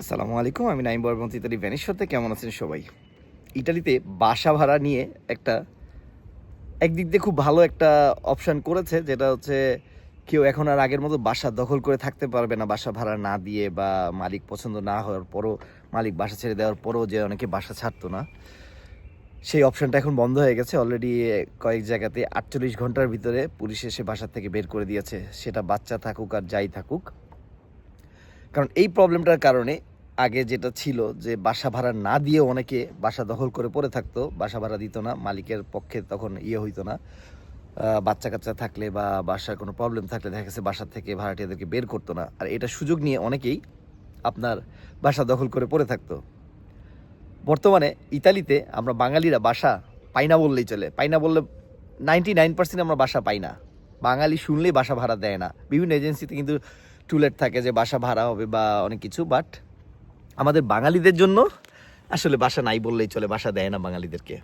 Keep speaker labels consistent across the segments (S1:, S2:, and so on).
S1: আসসালামু আলাইকুম, আমি নাইম বর্মন ইতালি ভ্যানিশ্বরতে কেমন আছেন সবাই? ইটালিতে বাসা ভাড়া নিয়ে একটা, একদিক দিয়ে খুব ভালো একটা অপশান করেছে, যেটা হচ্ছে কেউ এখন আর আগের মতো বাসা দখল করে থাকতে পারবে না, বাসা ভাড়া না দিয়ে বা মালিক পছন্দ না হওয়ার পরও, মালিক বাসা ছেড়ে দেওয়ার পরও যে অনেকে বাসা ছাড়তো না। সেই অপশানটা এখন বন্ধ হয়ে গেছে অলরেডি কয়েক জায়গাতে আটচল্লিশ ঘণ্টার ভিতরে পুলিশ এসে বাসা থেকে বের করে দিয়েছে। সেটা বাচ্চা থাকুক আর যাই থাকুক। কারণ এই প্রবলেমটার কারণে আগে যেটা ছিল যে বাসা ভাড়া না দিয়ে অনেকে বাসা দখল করে পড়ে থাকতো, বাসা ভাড়া দিত না, মালিকের পক্ষে তখন ইয়ে হইতো না। বাচ্চা কাচ্চা থাকলে বা বাসার কোনো প্রবলেম থাকলে দেখা গেছে বাসা থেকে ভাড়াটিয়াদেরকে বের করতো না। আর এটা সুযোগ নিয়ে অনেকেই আপনার বাসা দখল করে পড়ে থাকতো। বর্তমানে ইতালিতে আমরা বাঙালিরা বাসা পাই না বললেই চলে। পাই না বললে নাইনটি নাইন পার্সেন্ট আমরা বাসা পাই না। বাঙালি শুনলেই বাসা ভাড়া দেয় না। বিভিন্ন এজেন্সিতে কিন্তু টুলেট থাকে যে বাসা ভাড়া হবে বা অনেক কিছু বাট আমাদের বাঙালিদের জন্য আসলে বাসা নাই বললেই চলে, বাসা দেয় না বাঙালিদেরকে।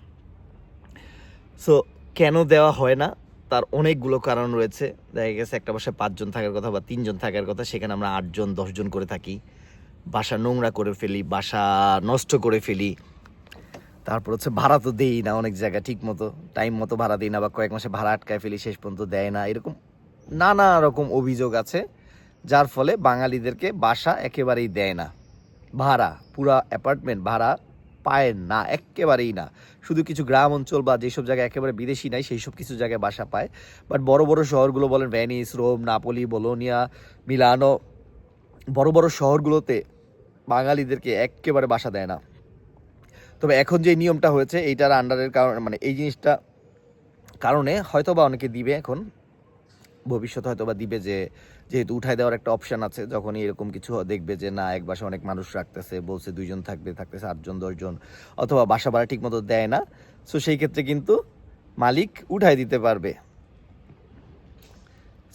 S1: সো কেন দেওয়া হয় না? তার অনেকগুলো কারণ রয়েছে। দেখা গেছে একটা বাসায় পাঁচজন থাকার কথা বা তিনজন থাকার কথা, সেখানে আমরা আটজন, দশজন করে থাকি। বাসা নোংরা করে ফেলি, বাসা নষ্ট করে ফেলি। তারপর হচ্ছে ভাড়া তো দেই না অনেক জায়গায়, ঠিক মতো টাইম মতো ভাড়া দিই না বা কয়েক মাসে ভাড়া আটকায় ফেলি, শেষ পর্যন্ত দেয় না। এরকম নানা রকম অভিযোগ আছে। যার ফলে বাঙালিদেরকে বাসা একেবারেই দেয় না। ভাড়া, পুরা অ্যাপার্টমেন্ট ভাড়া পায় না, একেবারেই না। শুধু কিছু গ্রাম অঞ্চল বা যেসব জায়গায় একেবারে বিদেশি নাই সেই সব কিছু জায়গায় বাসা পায়। বাট বড় বড় শহরগুলো বলেন ভ্যানিস রোম, নাপোলি, বোলোনিয়া, মিলানো, বড় বড় শহরগুলোতে বাঙালিদেরকে একেবারে বাসা দেয় না। তবে এখন যে নিয়মটা হয়েছে, এইটার আন্ডারের কারণে মানে এই জিনিসটা কারণে হয়তো বা অনেকে দিবে এখন। ভবিষ্যতে হয়তো বা দিবে যে, যেহেতু উঠাই দেওয়ার একটা অপশন আছে, যখনই এরকম কিছু দেখবে যে, না, এক বাসা অনেক মানুষ রাখতেছে, বলছে দুইজন থাকবে, থাকতেছে আটজন, দশজন, অথবা বাসা ভাড়া ঠিক মতো দেয় না সো সেই ক্ষেত্রে কিন্তু মালিক উঠাই দিতে পারবে।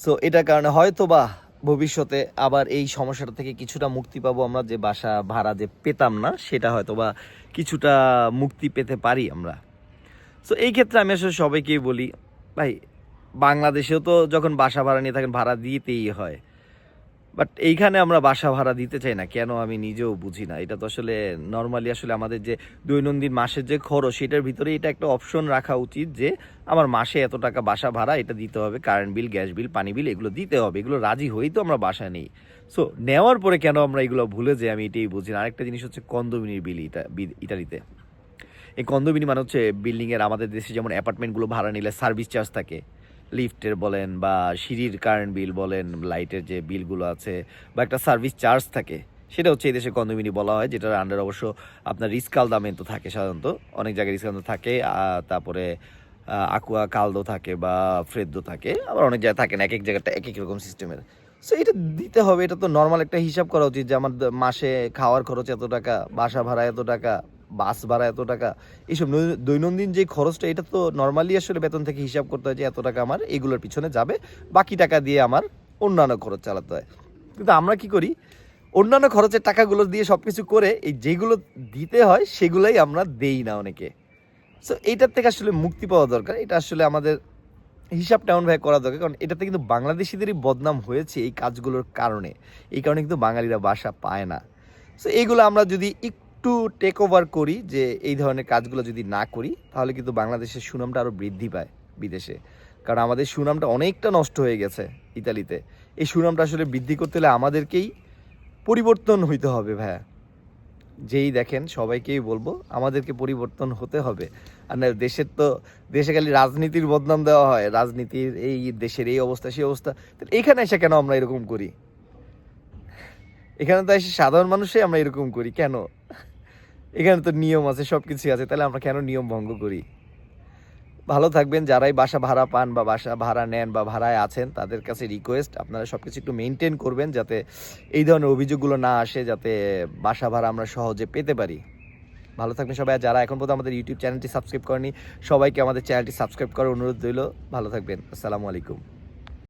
S1: সো এটার কারণে হয়তো বা ভবিষ্যতে আবার এই সমস্যাটা থেকে কিছুটা মুক্তি পাবো আমরা, যে বাসা ভাড়া যে পেতাম না, সেটা হয়তো বা কিছুটা মুক্তি পেতে পারি আমরা। সো এই ক্ষেত্রে আমি আসলে সবাইকেই বলি, ভাই বাংলাদেশেও তো যখন বাসা ভাড়া নিয়ে থাকেন, ভাড়া দিতেই হয়। বাট এইখানে আমরা বাসা ভাড়া দিতে চাই না, কেন আমি নিজেও বুঝি না। এটা তো আসলে নর্মালি আসলে আমাদের যে দৈনন্দিন মাসের যে খরচ, সেটার ভিতরে এটা একটা অপশন রাখা উচিত যে আমার মাসে এত টাকা বাসা ভাড়া, এটা দিতে হবে কারেন্ট বিল গ্যাস বিল পানি বিল এগুলো দিতে হবে। এগুলো রাজি হয়েই তো আমরা বাসা নেই। সো নেওয়ার পরে কেন আমরা এগুলো ভুলে যাই, আমি এটাই বুঝি না। আরেকটা জিনিস হচ্ছে কন্দমিনির বিল ইটা ইটালিতে। এই কন্দমিনি মানে হচ্ছে বিল্ডিংয়ের আমাদের দেশে যেমন অ্যাপার্টমেন্টগুলো ভাড়া নিলে সার্ভিস চার্জ থাকে। লিফটের বলেন বা সিঁড়ির কারেন্ট বিল বলেন লাইটের যে বিলগুলো আছে বা একটা সার্ভিস চার্জ থাকে, সেটা হচ্ছে এই দেশে কন্দমিনি বলা হয়, যেটার আন্ডার অবশ্য আপনার রিস্কাল দামে তো থাকে সাধারণত। অনেক জায়গায় রিস্কাল থাকে তারপরে আকুয়া কালদো থাকে বা ফ্রেদ্দো থাকে, আবার অনেক জায়গায় থাকে না, এক এক জায়গাটা এক এক রকম সিস্টেমের সো এটা দিতে হবে, এটা তো নর্মাল একটা হিসাব করা উচিত যে আমার মাসে খাওয়ার খরচ এত টাকা, বাসা ভাড়া এত টাকা বাস ভাড়া এত টাকা, এইসব দৈনন্দিন যে খরচটা, এটা তো নর্মালি আসলে বেতন থেকে হিসাব করতে হয় যে এত টাকা আমার এগুলোর পিছনে যাবে, বাকি টাকা দিয়ে আমার অন্যান্য খরচ চালাতে হয়। কিন্তু আমরা কি করি? অন্যান্য খরচের টাকাগুলো দিয়ে সব কিছু করে, এই যেগুলো দিতে হয়, সেগুলোই আমরা দেই না অনেকে। সো এইটার থেকে আসলে মুক্তি পাওয়া দরকার, এটা আসলে আমাদের হিসাবটা এমনভাবে করা দরকার, কারণ এটাতে কিন্তু বাংলাদেশিদেরই বদনাম হয়েছে এই কাজগুলোর কারণে। এই কারণে কিন্তু বাঙালিরা বাসা পায় না। সো এইগুলো আমরা যদি একটু টেক ওভার করি যে এই ধরনের কাজগুলো যদি না করি, তাহলে কিন্তু বাংলাদেশের সুনামটা আরও বৃদ্ধি পায় বিদেশে। কারণ আমাদের সুনামটা অনেকটা নষ্ট হয়ে গেছে ইতালিতে। এই সুনামটা আসলে বৃদ্ধি করতে হলে আমাদেরকেই পরিবর্তন হইতে হবে ভাইয়া। যেই দেখেন, সবাইকেই বলব, আমাদেরকে পরিবর্তন হতে হবে। আর না, দেশের তো, দেশে খালি রাজনীতির বদনাম দেওয়া হয়, রাজনীতির এই দেশের এই অবস্থা, সেই অবস্থা। তাহলে এখানে এসে কেন আমরা এরকম করি? এখানে তো এসে সাধারণ মানুষই আমরা এরকম করি, কেন? এখানে তো নিয়ম আছে সব কিছুই আছে। তাহলে আমরা কেন নিয়ম ভঙ্গ করি? ভালো থাকবেন, যারাই বাসা ভাড়া পান বা বাসা ভাড়া নেন বা ভাড়ায় আছেন, তাদের কাছে রিকোয়েস্ট আপনারা সব কিছু একটু মেনটেন করবেন যাতে এই ধরনের অভিযোগগুলো না আসে, যাতে বাসা ভাড়া আমরা সহজে পেতে পারি। ভালো থাকবেন সবাই যারা এখন পর্যন্ত আমাদের ইউটিউব চ্যানেলটি সাবস্ক্রাইব করেনি সবাইকে আমাদের চ্যানেলটি সাবস্ক্রাইব করার অনুরোধ রইল। ভালো থাকবেন, আসসালামু আলাইকুম।